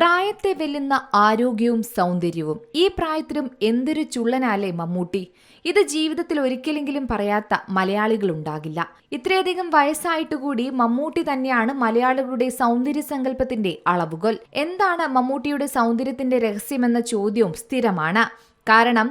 പ്രായത്തെ വെല്ലുന്ന ആരോഗ്യവും സൗന്ദര്യവും. ഈ പ്രായത്തിലും എന്തൊരു ചുള്ളനാലേ മമ്മൂട്ടി? ഇത് ജീവിതത്തിൽ ഒരിക്കലെങ്കിലും പറയാത്ത മലയാളികൾ ഉണ്ടാകില്ല ഇത്രയധികം വയസ്സായിട്ട് കൂടി മമ്മൂട്ടി തന്നെയാണ് മലയാളികളുടെ സൗന്ദര്യ സങ്കല്പത്തിന്റെ അളവുകൾ എന്താണ് മമ്മൂട്ടിയുടെ സൗന്ദര്യത്തിന്റെ രഹസ്യമെന്ന ചോദ്യവും സ്ഥിരമാണ്. കാരണം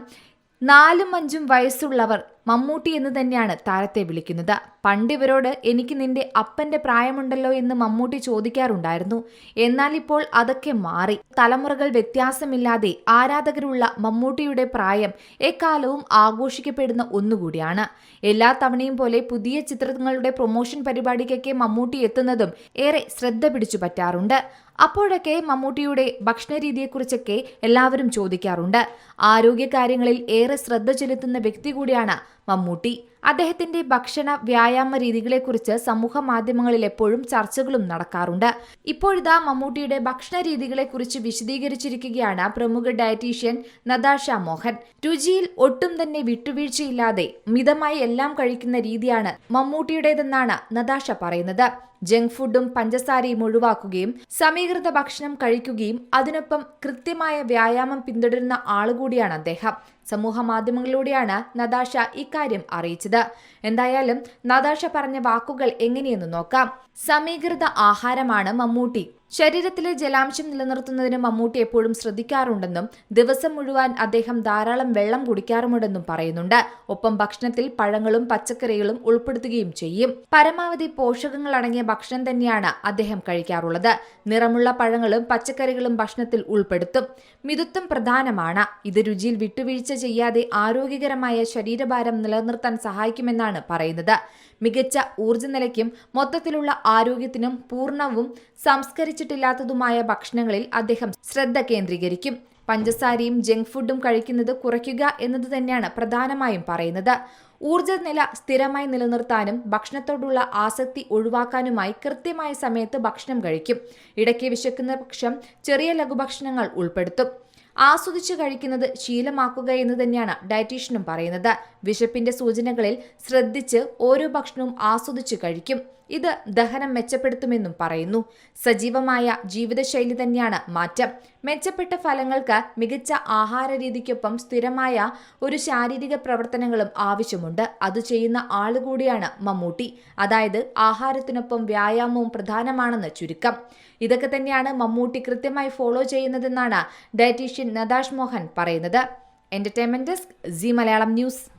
നാലും അഞ്ചും വയസ്സുള്ളവർ മമ്മൂട്ടി എന്ന് തന്നെയാണ് താരത്തെ വിളിക്കുന്നത്. പണ്ട് ഇവരോട് എനിക്ക് നിന്റെ അപ്പന്റെ പ്രായമുണ്ടല്ലോ എന്ന് മമ്മൂട്ടി ചോദിക്കാറുണ്ടായിരുന്നു. എന്നാൽ ഇപ്പോൾ അതൊക്കെ മാറി. തലമുറകൾ വ്യത്യാസമില്ലാതെ ആരാധകരുള്ള മമ്മൂട്ടിയുടെ പ്രായം എക്കാലവും ആഘോഷിക്കപ്പെടുന്ന ഒന്നുകൂടിയാണ്. എല്ലാ തവണയും പോലെ പുതിയ ചിത്രങ്ങളുടെ പ്രൊമോഷൻ പരിപാടിക്കൊക്കെ മമ്മൂട്ടി എത്തുന്നതും ഏറെ ശ്രദ്ധ പിടിച്ചു പറ്റാറുണ്ട്. അപ്പോഴൊക്കെ മമ്മൂട്ടിയുടെ ഭക്ഷണരീതിയെക്കുറിച്ചൊക്കെ എല്ലാവരും ചോദിക്കാറുണ്ട്. ആരോഗ്യകാര്യങ്ങളിൽ ഏറെ ശ്രദ്ധ ചെലുത്തുന്ന വ്യക്തി കൂടിയാണ് മമ്മൂട്ടി. അദ്ദേഹത്തിന്റെ ഭക്ഷണ വ്യായാമ രീതികളെക്കുറിച്ച് സമൂഹ മാധ്യമങ്ങളിൽ എപ്പോഴും ചർച്ചകളും നടക്കാറുണ്ട്. ഇപ്പോഴിതാ മമ്മൂട്ടിയുടെ ഭക്ഷണ രീതികളെക്കുറിച്ച് വിശദീകരിച്ചിരിക്കുകയാണ് പ്രമുഖ ഡയറ്റീഷ്യൻ നദാഷ മോഹൻ. രുചിയിൽ ഒട്ടും തന്നെ വിട്ടുവീഴ്ചയില്ലാതെ മിതമായി എല്ലാം കഴിക്കുന്ന രീതിയാണ് മമ്മൂട്ടിയുടേതെന്നാണ് നദാഷ പറയുന്നത്. ജങ്ക് ഫുഡും പഞ്ചസാരയും ഒഴിവാക്കുകയും സമീകൃത ഭക്ഷണം കഴിക്കുകയും അതിനൊപ്പം കൃത്യമായ വ്യായാമം പിന്തുടരുന്ന ആളുകൂടിയാണ് അദ്ദേഹം. സമൂഹ മാധ്യമങ്ങളിലൂടെയാണ് നതാഷ ഇക്കാര്യം അറിയിച്ചത്. എന്തായാലും നദാഷ പറഞ്ഞ വാക്കുകൾ എങ്ങനെയെന്ന് നോക്കാം. സമീകൃത ആഹാരമാണ് മമ്മൂട്ടി. ശരീരത്തിലെ ജലാംശം നിലനിർത്തുന്നതിന് മമ്മൂട്ടി എപ്പോഴും ശ്രദ്ധിക്കാറുണ്ടെന്നും ദിവസം മുഴുവൻ അദ്ദേഹം ധാരാളം വെള്ളം കുടിക്കാറുമുണ്ടെന്നും പറയുന്നുണ്ട്. ഒപ്പം ഭക്ഷണത്തിൽ പഴങ്ങളും പച്ചക്കറികളും ഉൾപ്പെടുത്തുകയും ചെയ്യും. പരമാവധി പോഷകങ്ങൾ അടങ്ങിയ ഭക്ഷണം തന്നെയാണ് അദ്ദേഹം കഴിക്കാറുള്ളത്. നിറമുള്ള പഴങ്ങളും പച്ചക്കറികളും ഭക്ഷണത്തിൽ ഉൾപ്പെടുത്തും. മിതുത്വം പ്രധാനമാണ്. ഇത് രുചിയിൽ വിട്ടുവീഴ്ച ചെയ്യാതെ ആരോഗ്യകരമായ ശരീരഭാരം നിലനിർത്താൻ സഹായിക്കുമെന്നാണ് പറയുന്നത്. മികച്ച ഊർജനിലയ്ക്കും മൊത്തത്തിലുള്ള ആരോഗ്യത്തിനും പൂർണവും സംസ്കരിച്ചിട്ടില്ലാത്തതുമായ ഭക്ഷണങ്ങളിൽ അദ്ദേഹം ശ്രദ്ധ കേന്ദ്രീകരിക്കും. പഞ്ചസാരയും ജങ്ക് ഫുഡും കഴിക്കുന്നത് കുറയ്ക്കുക എന്നത് തന്നെയാണ് പ്രധാനമായും പറയുന്നത്. ഊർജനില സ്ഥിരമായി നിലനിർത്താനും ഭക്ഷണത്തോടുള്ള ആസക്തി ഒഴിവാക്കാനുമായി കൃത്യമായ സമയത്ത് ഭക്ഷണം കഴിക്കും. ഇടയ്ക്ക് വിശക്കുന്ന പക്ഷം ചെറിയ ലഘുഭക്ഷണങ്ങൾ ഉൾപ്പെടുത്തും. ആസ്വദിച്ച് കഴിക്കുന്നത് ശീലമാക്കുക എന്ന് തന്നെയാണ് ഡയറ്റീഷ്യനും പറയുന്നത്. വിശപ്പിന്റെ സൂചനകളിൽ ശ്രദ്ധിച്ച് ഓരോ ഭക്ഷണവും ആസ്വദിച്ചു കഴിക്കും. ഇത് ദഹനം മെച്ചപ്പെടുത്തുമെന്നും പറയുന്നു. സജീവമായ ജീവിതശൈലി തന്നെയാണ് മാറ്റം. മെച്ചപ്പെട്ട ഫലങ്ങൾക്ക് മികച്ച ആഹാര രീതിക്കൊപ്പം സ്ഥിരമായ ഒരു ശാരീരിക പ്രവർത്തനങ്ങളും ആവശ്യമുണ്ട്. അത് ചെയ്യുന്ന ആളുകൂടിയാണ് മമ്മൂട്ടി. അതായത് ആഹാരത്തിനൊപ്പം വ്യായാമവും പ്രധാനമാണെന്ന് ചുരുക്കം. ഇതൊക്കെ തന്നെയാണ് മമ്മൂട്ടി കൃത്യമായി ഫോളോ ചെയ്യുന്നതെന്നാണ് ഡയറ്റീഷ്യൻ നദാഷ് മോഹൻ പറയുന്നത്. Entertainment desk Zee Malayalam news.